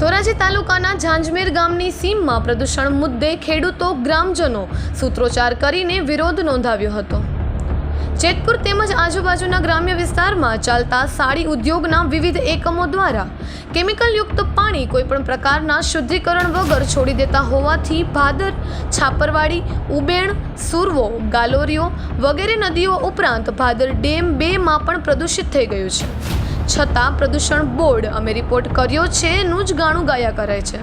ધોરાજી તાલુકાના ઝાંઝમેર ગામની સીમમાં પ્રદૂષણ મુદ્દે ખેડૂતો, ગ્રામજનો સૂત્રોચ્ચાર કરીને વિરોધ નોંધાવ્યો હતો. જેતપુર તેમજ આજુબાજુના ગ્રામ્ય વિસ્તારમાં ચાલતા સાડી ઉદ્યોગના વિવિધ એકમો દ્વારા કેમિકલયુક્ત પાણી કોઈપણ પ્રકારના શુદ્ધિકરણ વગર છોડી દેતા હોવાથી ભાદર, છાપરવાડી, ઉબેણ, સુરવો, ગાલોરીઓ વગેરે નદીઓ ઉપરાંત ભાદર ડેમ બેમાં પણ પ્રદૂષિત થઈ ગયું છે. છતાં પ્રદૂષણ બોર્ડ અમે રિપોર્ટ કર્યો છે, એનું જ ગાણું ગાયા કરે છે.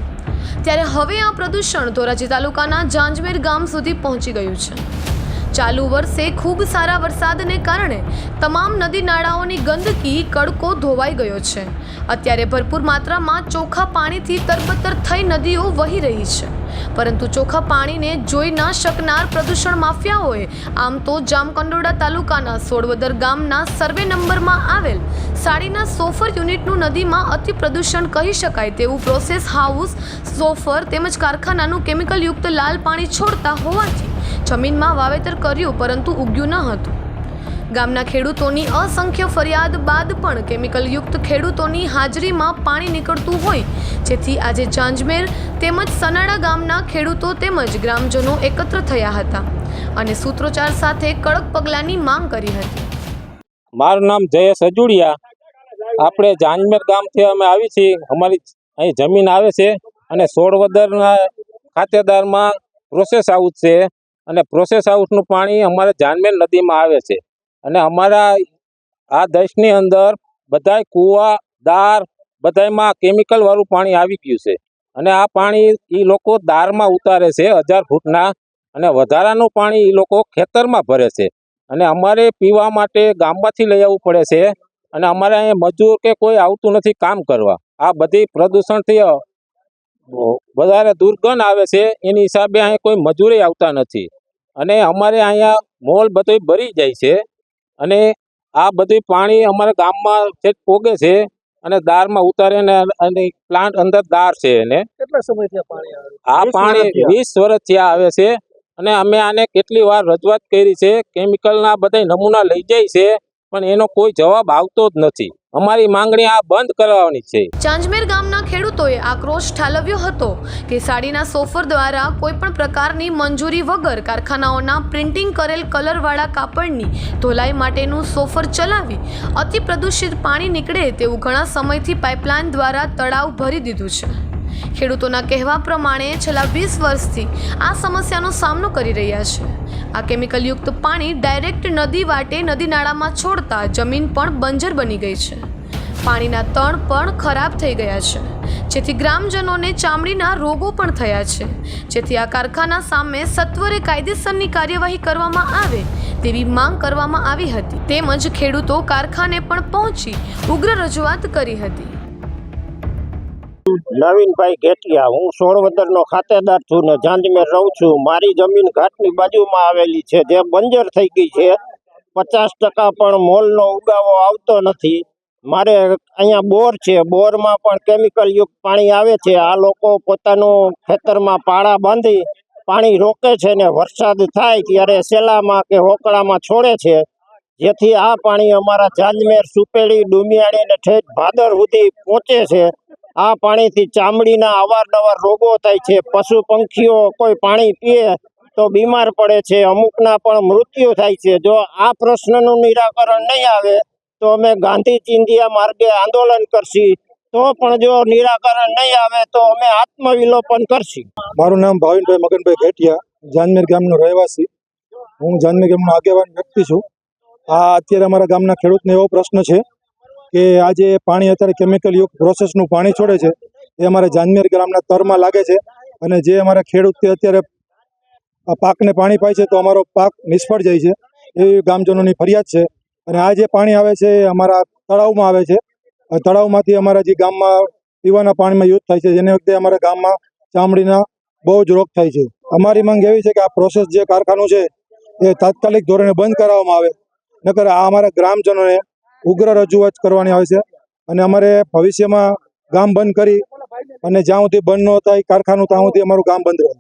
ત્યારે હવે આ પ્રદૂષણ ધોરાજી તાલુકાના જાંજમેર ગામ સુધી પહોંચી ગયું છે. ચાલુ વર્ષે ખૂબ સારા વરસાદને કારણે તમામ નદી નાળાઓની ગંદકી, કડકો ધોવાઈ ગયો છે. અત્યારે ભરપૂર માત્રામાં ચોખ્ખા પાણીથી તરબતર થઈ નદીઓ વહી રહી છે. પરંતુ ચોખ્ખા પાણીને જોઈ ન શકનાર પ્રદૂષણ માફિયાઓએ આમ તો જામકંડોળા તાલુકાના સોડવદર ગામના સર્વે નંબરમાં આવેલ સાડીના સોફર યુનિટનું નદીમાં અતિ પ્રદૂષણ કહી શકાય તેવું પ્રોસેસ હાઉસ, સોફર તેમજ કારખાનાનું કેમિકલયુક્ત લાલ પાણી છોડતા હોવાથી જમીનમાં વાવેતર કર્યું, પરંતુ ઉગ્યું ન હતું. ગામના ખેડૂતોની અસંખ્ય ફરિયાદ બાદ પણ કેમિકલયુક્ત ખેડૂતોની હાજરીમાં પાણી નીકળતું હોય, જેથી આજે જાંજમેર તેમજ સનાડા ગામના ખેડૂતો તેમજ ગ્રામજનો એકત્ર થયા હતા અને સૂત્રોચ્ચાર સાથે કડક પગલાંની માંગ કરી હતી. મારું નામ જયેશ અજુડિયા. આપણે જાંજમેર ગામથી અમે આવી છીએ. અમારી અહીં જમીન આવે છે અને સોળ વદરના ખાતેદારમાં પ્રોસેસ આવું છે. અને પ્રોસેસ હાઉસનું પાણી અમારે જાનમેન નદીમાં આવે છે. અને અમારા આ દેશની અંદર બધાય કૂવા, દાર બધાયમાં કેમિકલવાળું પાણી આવી ગયું છે. અને આ પાણી એ લોકો દારમાં ઉતારે છે હજાર ફૂટના અને વધારાનું પાણી એ લોકો ખેતરમાં ભરે છે. અને અમારે પીવા માટે ગામમાંથી લઈ આવવું પડે છે. અને અમારે અહીંયા મજૂર કે કોઈ આવતું નથી કામ કરવા. આ બધી પ્રદૂષણથી વધારે દુર્ગંધ આવે છે એની હિસાબે અહીંયા કોઈ મજૂરી આવતા નથી. અને અમારે અહીંયા મોલ બધું ભરી જાય છે અને આ બધું પાણી અમારા ગામમાં છેક પોગે છે અને દારમાં ઉતારીને અને પ્લાન્ટ અંદર દાર છે એને. કેટલા સમયથી આ પાણી વીસ પાણી વર્ષથી આવે. છે અને અમે આને કેટલી વાર રજૂઆત કરી છે કેમિકલના બધા નમૂના લઈ જાય છે પણ એનો કોઈ જવાબ આવતો જ નથી. અમારી માંગણી આ બંધ કરવાની છે. ચાંજમેર ગામના ખેડૂતોએ આક્રોશ ઠાલવ્યો હતો કે સાડીના સોફર દ્વારા કોઈપણ પ્રકારની મંજૂરી વગર કારખાનાઓના પ્રિન્ટિંગ કરેલ કલરવાળા કાપડની ધોલાઈ માટેનું સોફર ચલાવી અતિ પ્રદૂષિત પાણી નીકળે તેવું ઘણા સમયથી પાઇપલાઇન દ્વારા તળાવ ભરી દીધું છે. ખેડૂતોના કહેવા પ્રમાણે છેલ્લા વીસ વર્ષથી આ સમસ્યાનો સામનો કરી રહ્યા છે. આ કેમિકલયુક્ત પાણી ડાયરેક્ટ નદી વાટે નદી નાળામાં છોડતા જમીન પણ બંજર બની ગઈ છે. પાણીના તણ પણ ખરાબ થઈ ગયા છે. જેથી ગ્રામજનોને ચામડીના રોગો પણ થયા છે. જેથી આ કારખાના સામે સત્વરે કાયદેસરની કાર્યવાહી કરવામાં આવે તેવી માંગ કરવામાં આવી હતી. તેમજ ખેડૂતો કારખાને પણ પહોંચી ઉગ્ર રજૂઆત કરી હતી. નવીનભાઈ ઘેટિયા, હું સોળવદર નો ખાતેદાર છું ને જાંજમેર રહું છું. મારી જમીન ઘાટની બાજુમાં આવેલી છે, જે બંજર થઈ ગઈ છે. પચાસ ટકા પણ મોલનો ઉગાવો આવતો નથી. મારે અહીંયા બોર છે, બોરમાં પણ કેમિકલ યુક્ત પાણી આવે છે. આ લોકો પોતાનું ખેતરમાં પાળા બાંધી પાણી રોકે છે ને વરસાદ થાય ત્યારે સેલામાં કે હોકળામાં છોડે છે. જેથી આ પાણી અમારા જાંજમેર, સુપેડી, ડુમિયાળી ને ઠેઠ ભાદર સુધી પહોંચે છે. આ પાણીથી ચામડીના અવારનવાર રોગો થાય છે. પશુ પંખીઓ કોઈ પાણી પીએ તો બીમાર પડે છે. અમુકના પણ મૃત્યુ થાય છે. જો આ પ્રશ્નનું નિરાકરણ નહીં આવે તો અમે ગાંધી ચિંધિયા માર્ગે આંદોલન કરશી. તો પણ જો નિરાકરણ નહીં આવે તો અમે આત્મવિલોપન કરશી. મારું નામ ભાવિનભાઈ મગનભાઈ ઘેટિયા જાનમેર ગામનો રહેવાસી. હું જાનમેર ગામનો આગેવાન વ્યક્તિ છું. આ અત્યારે અમારા ગામના ખેડૂતને એવો પ્રશ્ન છે કે આ જે પાણી અત્યારે કેમિકલ યુક્ત પ્રોસેસનું પાણી છોડે છે, એ અમારા જાનમેર ગ્રામના તરમાં લાગે છે અને જે અમારા ખેડૂત અત્યારે પાકને પાણી પાય છે તો અમારો પાક નિષ્ફળ જાય છે, એવી ગામજનોની ફરિયાદ છે. અને આ જે પાણી આવે છે એ અમારા તળાવમાં આવે છે. તળાવમાંથી અમારા જે ગામમાં પીવાના પાણીમાં યુઝ થાય છે, જેને વખતે અમારા ગામમાં ચામડીના બહુ જ રોગ થાય છે. અમારી માંગ એવી છે કે આ પ્રોસેસ જે કારખાનું છે, એ તાત્કાલિક ધોરણે બંધ કરાવવામાં આવે. નકર આ અમારા ગ્રામજનોને ઉગ્ર રજૂઆત કરવાની આવે છે. અને અમારે ભવિષ્યમાં ગામ બંધ કરી અને જ્યાં સુધી બંધ ન થાય, કારખાનું, ત્યાં સુધી અમારું ગામ બંધ રહે.